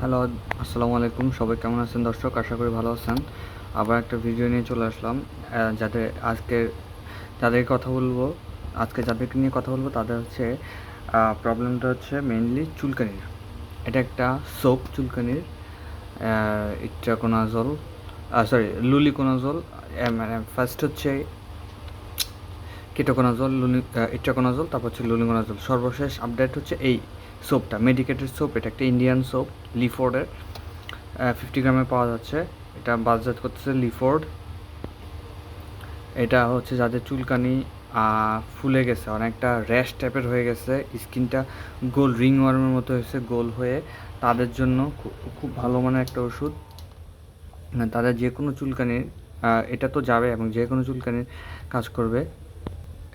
Hello, আসসালামু আলাইকুম। সবাই কেমন আছেন দর্শক? আশা করি ভালো আছেন। আবার একটা ভিডিও নিয়ে চলে আসলাম। যাদের আজকে, যাদের কথা বলব, আজকে যাদেরকে নিয়ে কথা বলব, তাদের হচ্ছে প্রবলেমটা হচ্ছে মেইনলি চুলকানির। এটা একটা সোপ চুলকানির ইট্রাকোনাজল সরি লুলিকোনাজল মানে ফার্স্ট হচ্ছে কিটোকোনাজল লুনি ইট্রাকোনাজল, তারপর হচ্ছে লুলিকোনাজল। সর্বশেষ আপডেট হচ্ছে এই সোপটা মেডিকেটেড সোপ এটা একটা ইন্ডিয়ান সোপ লিফোর্ডের ফিফটি গ্রামে পাওয়া যাচ্ছে। এটা বাজার করতেছে লিফোর্ড এটা হচ্ছে যাদের চুলকানি ফুলে গেছে, অনেকটা র্যাশ টাইপের হয়ে গেছে। স্কিনটা গোল রিং ওয়ার্মের মতো হয়েছে, গোল হয়ে। তাদের জন্য খুব ভালো মানের একটা ওষুধ। তাদের যে কোনো চুলকানির এটা তো যাবে এবং যে কোনো চুলকানির কাজ করবে।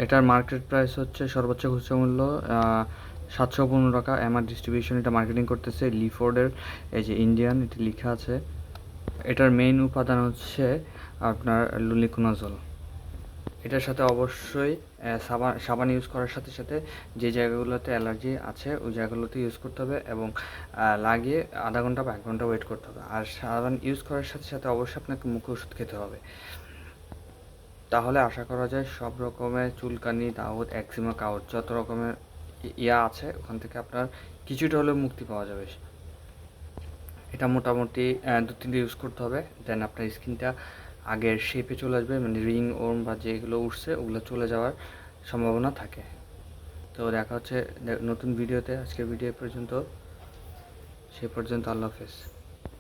এটার মার্কেট প্রাইস হচ্ছে সর্বোচ্চ খুচরা মূল্য সাতশো পনেরো টাকা এমআর ডিস্ট্রিবিউশন এটা মার্কেটিং করতেছে লিফোর্ডের এই যে ইন্ডিয়ান এটি লেখা আছে। এটার মেইন উপাদান হচ্ছে আপনার লুলিকোনাজল। এটার সাথে অবশ্যই সাবান সাবান ইউজ করার সাথে সাথে যে জায়গাগুলোতে অ্যালার্জি আছে, ওই জায়গাগুলোতে ইউজ করতে হবে এবং লাগিয়ে আধা ঘণ্টা বা এক ঘণ্টা ওয়েট করতে হবে। আর সাবান ইউজ করার সাথে সাথে অবশ্যই আপনাকে মুখে ওষুধ খেতে হবে। তাহলে আশা করা যায় সব রকমের চুলকানি, দাউদ একজিমা কাউট যত রকমের ইয়া আছে, ওখান থেকে আপনার কিছুটা হলেও মুক্তি পাওয়া যাবে। এটা মোটামুটি দু তিনটে ইউজ করতে হবে দেন আপনার স্কিনটা আগের শেপে চলে আসবে মানে রিং ওর্ম বা যেগুলো উঠছে, ওগুলো চলে যাওয়ার সম্ভাবনা থাকে। তো দেখা হচ্ছে নতুন ভিডিওতে আজকের ভিডিও পর্যন্ত। সে পর্যন্ত আল্লাহ হাফেজ।